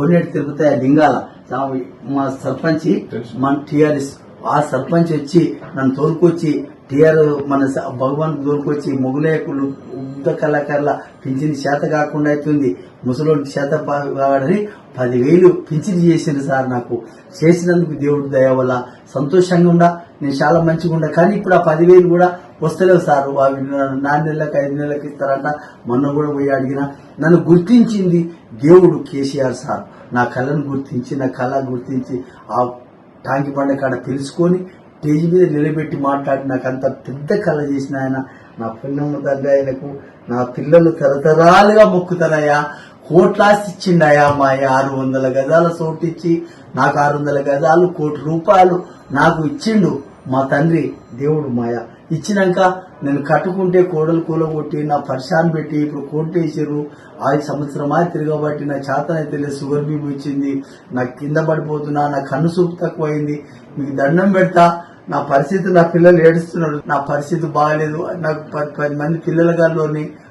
కొన్నేటి తిరుపతయ్య లింగాల మా సర్పంచి మన టిఆర్ఎస్ ఆ సర్పంచ్ వచ్చి నన్ను తోలుకొచ్చి టిఆర్ మన భగవాన్ తోలుకొచ్చి మొగులేకులు ఉద్ద కళాకారుల పింఛన్ చేత కాకుండా అవుతుంది ముసలోడి చేత కావాలని పదివేలు పింఛన్ చేసిండు సార్ నాకు. చేసినందుకు దేవుడి దయ వల్ల సంతోషంగా ఉండా. నేను చాలా మంచిగా ఉండే కానీ ఇప్పుడు ఆ పదివేలు కూడా వస్తలేవు సార్. అవి నాలుగు నెలలకు ఐదు నెలలకు ఇస్తారంట. మొన్న కూడా పోయి అడిగిన. నన్ను గుర్తించింది దేవుడు కేసీఆర్ సార్. నా కళను గుర్తించి నా కళ గుర్తించి ఆ టాంకి బండ కాడ తెలుసుకొని స్టేజ్ మీద నిలబెట్టి మాట్లాడి నాకు అంత పెద్ద కళ చేసిన ఆయన. నా పిల్లమ్మ తండ్రి ఆయనకు నా పిల్లలు తరతరాలుగా మొక్కుతారయ్యా కోట్లాస్తి ఇచ్చిండయా మా ఆరు వందల గజాల సోటిచ్చి నాకు ఆరు వందల గజాలు కోటి రూపాయలు నాకు ఇచ్చిండు. మా తండ్రి దేవుడు మాయ. ఇచ్చినాక నేను కట్టుకుంటే కోడలు కూలగొట్టి నా పరిశాన్ పెట్టి ఇప్పుడు కోర్టు వేసారు ఐదు సంవత్సరమా తిరగబట్టి నా చేతనైతే లేదు షుగర్ బీపీ వచ్చింది. నాకు కింద పడిపోతున్నా నా కన్ను చూపు తక్కువైంది. మీకు దండం పెడతా. నా పరిస్థితి నా పిల్లలు ఏడుస్తున్నారు నా పరిస్థితి బాగాలేదు. నాకు పది పది మంది పిల్లల గారిలోని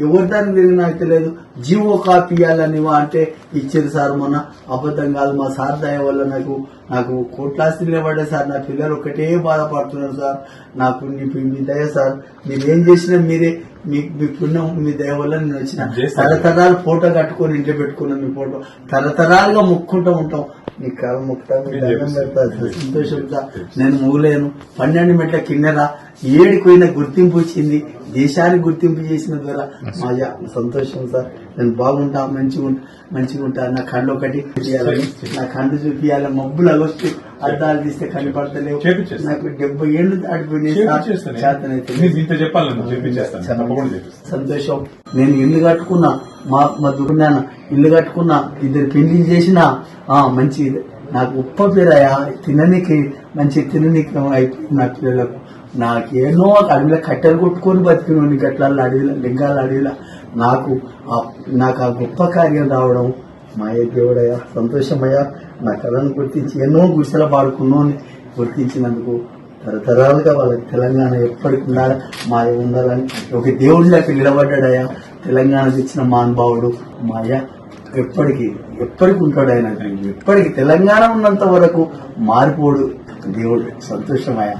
ఎవరి దానికి తిరిగినా అయితే లేదు. జీవో కాపీ ఇవ్వాలని అంటే ఇచ్చారు సార్ మొన్న అబద్ధం కాదు. మా సార్ దయ వల్ల నాకు నాకు కోట్లాస్తి నిలబడే సార్. నా పిల్లలు ఒకటే బాధపడుతున్నారు సార్. నాకు నీ మీ దయ సార్. మీరు ఏం చేసినా మీరే మీ మీ పుణ్యం మీ దయ వల్ల నేను వచ్చిన. తరతరాలు ఫోటో కట్టుకొని ఇంట్లో పెట్టుకున్నాం మీ ఫోటో. తరతరాలుగా మొక్కుంటూ ఉంటాం. నీ కాలు మొక్కుతా మీ నేను సంతోషంగా మూగలేను పన్నెండు మెట్ల కిన్నెర ఏడిపోయిన గుర్తింపు వచ్చింది. దేశానికి గుర్తింపు చేసిన ద్వారా మా సంతోషం సార్. నేను బాగుంటా మంచిగా ఉంటా మంచిగా ఉంటా నా కళ్ళు ఒకటి చూపియాలని నా కళ్ళు చూపియాలి మబ్బులు అగొచ్చి అద్దాలు తీస్తే కనపడతలేవు. నాకు డెబ్బై ఏళ్ళు దాటిపోయినాయి సంతోషం. నేను ఇల్లు కట్టుకున్నా మా మా దుర్నాన్న ఇల్లు కట్టుకున్నా ఇద్దరు పెళ్ళి చేసిన ఆ మంచి నాకు ఉప్ప పేరయ్యా తిననీకి మంచి తిననీకి అయిపోయింది నా పిల్లలకు. నాకేనో అడవిలో కట్టెలు కొట్టుకొని బతికినోని గట్ల అడవిలో లింగాల అడవిలో నాకు ఆ- నాకు ఆ గొప్ప కార్యం రావడం మాయ దేవుడయ్యా సంతోషమయ్యా. నా కళను గుర్తించి ఎన్నో గుడిసెల పాడుకున్నోని గుర్తించినందుకు తరతరాలుగా వాళ్ళకి తెలంగాణ ఎప్పటికి ఉండాలి మాయ ఉండాలని ఒక దేవుడి దేవుడిలాగా నిలబడ్డాడయ్యా. తెలంగాణ తెచ్చిన మహానుభావుడు మాయ ఎప్పటికి ఎప్పటికి ఉంటాడు ఆయన ఎప్పటికి తెలంగాణ ఉన్నంత వరకు మారిపోడు. దేవుడు సంతోషమయ్యా.